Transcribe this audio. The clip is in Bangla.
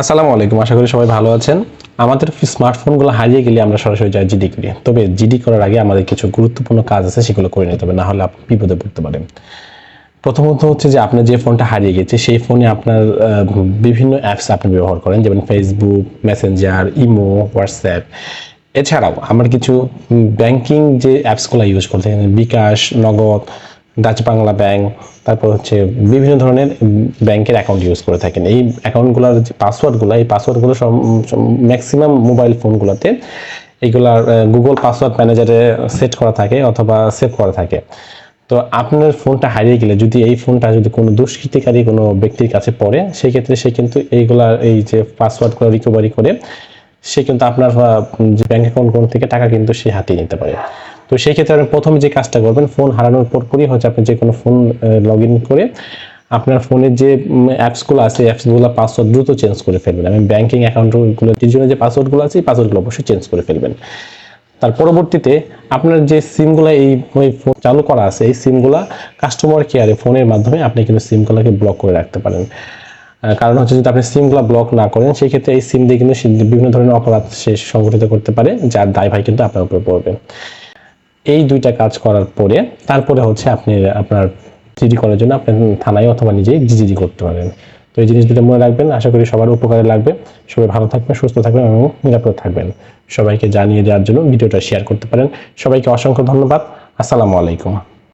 আসসালামু আলাইকুম, আশা করি সবাই ভালো আছেন। আমাদের স্মার্টফোনগুলো হারিয়ে গেলে আমরা সরাসরি যাই জিডি করি। তবে জিডি করার আগে আমাদের কিছু গুরুত্বপূর্ণ কাজ আছে, সেগুলো করে নিতে হবে না হলে আপনি বিপদে পড়তে পারেন। প্রথমত হচ্ছে যে আপনার যে ফোনটা হারিয়ে গেছে, সেই ফোনে আপনার বিভিন্ন অ্যাপস আপনি ব্যবহার করেন, যেমন ফেসবুক মেসেঞ্জার ইমো হোয়াটসঅ্যাপ এছাড়াও আমরা কিছু ব্যাংকিং যে অ্যাপসগুলো ইউজ করতে বিকাশ, নগদ ডাচ বাংলা ব্যাংক তারপর হচ্ছে বিভিন্ন ধরনের ব্যাংকের অ্যাকাউন্ট ইউজ করে থাকেন। এই অ্যাকাউন্টগুলোর যে পাসওয়ার্ডগুলো এই পাসওয়ার্ডগুলো সব ম্যাক্সিমাম মোবাইল ফোনগুলোতে এইগুলার গুগল পাসওয়ার্ড ম্যানেজারে সেট করা থাকে অথবা সেভ করা থাকে। তো আপনার ফোনটা হারিয়ে গেলে, যদি এই ফোনটা যদি কোনো দুষ্কৃতিকারী কোনো ব্যক্তির কাছে পড়ে, সেক্ষেত্রে সে কিন্তু এইগুলার, এই যে পাসওয়ার্ডগুলো রিকভারি করে, সে কিন্তু আপনার যে ব্যাঙ্ক অ্যাকাউন্ট থেকে টাকা কিন্তু সে হাতিয়ে নিতে পারে। তো সেই ক্ষেত্রে আপনি প্রথমে যে কাজটা করবেন ফোন হারানোর পরপরই হচ্ছে আপনি যে কোনো ফোন লগ করে আপনার ফোনের যে অ্যাপসগুলো আছে অ্যাপসগুলো পাসওয়ার্ড দ্রুত চেঞ্জ করে ফেলবেন। আমি ব্যাংকিং অ্যাকাউন্টগুলো জন্য যে পাসওয়ার্ডগুলো আছে, এই পাসওয়ার্ডগুলো অবশ্যই চেঞ্জ করে ফেলবেন। তার পরবর্তীতে আপনার যে সিমগুলো এই ফোন চালু করা আছে, এই সিমগুলো কাস্টমার কেয়ারে ফোনের মাধ্যমে আপনি কিন্তু সিমগুলোকে ব্লক করে রাখতে পারেন। কারণ হচ্ছে যদি আপনি সিমগুলো ব্লক না করেন সেই ক্ষেত্রে এই সিম দিয়ে কিন্তু বিভিন্ন ধরনের অপরাধ সে সংগঠিত করতে পারে, যার দায়ভার কিন্তু আপনার উপরে পড়বে। এই দুইটা কাজ করার পরে, তারপরে হচ্ছে আপনি, আপনার জিডি করার জন্য আপনি থানায় অথবা নিজেই জিডি করতে পারেন তো এই জিনিস দুটো মনে রাখবেন। আশা করি সবার উপকারে লাগবে। সবাই ভালো থাকবেন, সুস্থ থাকবেন এবং নিরাপদ থাকবেন। সবাইকে জানিয়ে দেওয়ার জন্য ভিডিওটা শেয়ার করতে পারেন। সবাইকে অসংখ্য ধন্যবাদ। আসসালামু আলাইকুম।